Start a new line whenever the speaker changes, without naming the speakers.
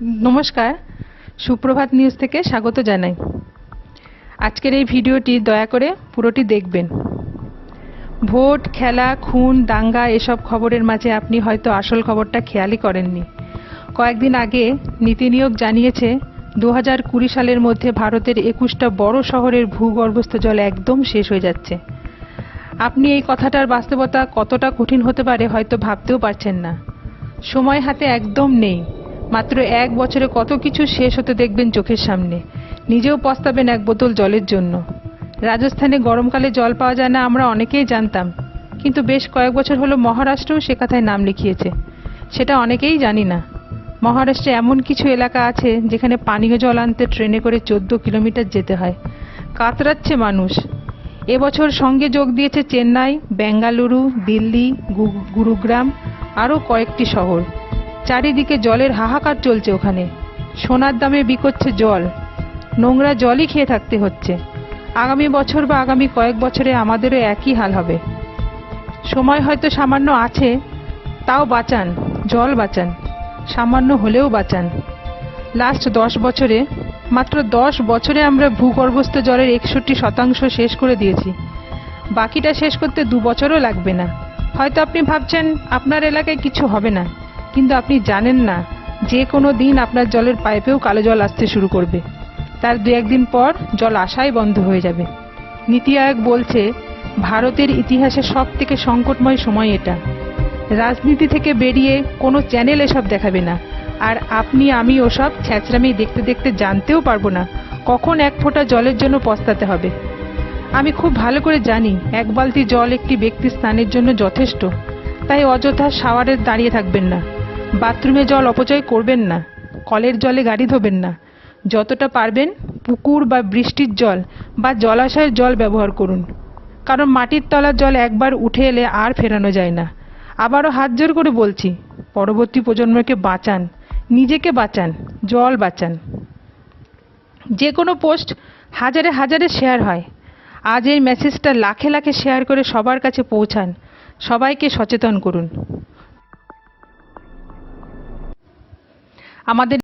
নমস্কার। সুপ্রভাত নিউজ থেকে স্বাগত জানাই। আজকের এই ভিডিওটি দয়া করে পুরোটি দেখবেন। ভোট, খেলা, খুন, দাঙ্গা এসব খবরের মাঝে আপনি হয়তো আসল খবরটা খেয়ালই করেননি। কয়েকদিন আগে নীতি নিয়োগ জানিয়েছে দু হাজার কুড়ি সালের মধ্যে ভারতের একুশটা বড় শহরের ভূগর্ভস্থ জল একদম শেষ হয়ে যাচ্ছে। আপনি এই কথাটার বাস্তবতা কতটা কঠিন হতে পারে হয়তো ভাবতেও পারছেন না। সময় হাতে একদম নেই। মাত্র এক বছরে কত কিছু শেষ হতে দেখবেন চোখের সামনে। নিজেও পস্তাবেন এক বোতল জলের জন্য। রাজস্থানে গরমকালে জল পাওয়া যায় না আমরা অনেকেই জানতাম। কিন্তু বেশ কয়েক বছর হলো মহারাষ্ট্রও সে কথায় নাম লিখিয়েছে। সেটা অনেকেই জানি না। মহারাষ্ট্রে এমন কিছু এলাকা আছে যেখানে পানীয় জল আনতে ট্রেনে করে চোদ্দ কিলোমিটার যেতে হয়। কাতরাচ্ছে মানুষ। এবছর সঙ্গে যোগ দিয়েছে চেন্নাই, বেঙ্গালুরু, দিল্লি গুরুগ্রাম, আরও কয়েকটি শহর। চারিদিকে জলের হাহাকার চলছে ওখানে। সোনার দামে বিকোচ্ছে জল। নোংরা জলই খেয়ে থাকতে হচ্ছে। আগামী বছর বা আগামী কয়েক বছরে আমাদেরও একই হাল হবে। সময় হয়তো সামান্য আছে, তাও বাঁচান, জল বাঁচান, সামান্য হলেও বাঁচান। লাস্ট দশ বছরে, মাত্র দশ বছরে আমরা ভূগর্ভস্থ জলের একষট্টি শতাংশ শেষ করে দিয়েছি। বাকিটা শেষ করতে দু বছরও লাগবে না। হয়তো আপনি ভাবছেন, আপনার এলাকায় কিছু হবে না। কিন্তু আপনি জানেন না, যে কোনো দিন আপনার জলের পাইপেও কালো জল আসতে শুরু করবে। তার দু একদিন পর জল আসাই বন্ধ হয়ে যাবে। নীতি আয়োগ বলছে, ভারতের ইতিহাসে সব থেকে সংকটময় সময় এটা। রাজনীতি থেকে বেরিয়ে কোনো চ্যানেল এসব দেখাবে না। আর আপনি, আমি ওসব ছ্যাঁচড়ামি দেখতে দেখতে জানতেও পারব না, কখন এক ফোঁটা জলের জন্য পস্তাতে হবে। আমি খুব ভালো করে জানি, এক বালতি জল একটি ব্যক্তি স্নানের জন্য যথেষ্ট। তাই অযথা শাওয়ারে দাঁড়িয়ে থাকবেন না। বাথরুমে জল অপচয় করবেন না, কলের জলে গাড়ি ধোবেন না। যতটা পারবেন পুকুর বা বৃষ্টির জল বা জলাশয়ের জল ব্যবহার করুন। কারণ মাটির তলার জল একবার উঠে এলে আর ফেরানো যায় না। আবারও হাত জোর করে বলছি, পরবর্তী প্রজন্মকে বাঁচান, নিজেকে বাঁচান, জল বাঁচান। যে কোনো পোস্ট হাজারে হাজারে শেয়ার হয়। আজ এই মেসেজটা লাখে লাখে শেয়ার করে সবার কাছে পৌঁছান। সবাইকে সচেতন করুন। আমাদের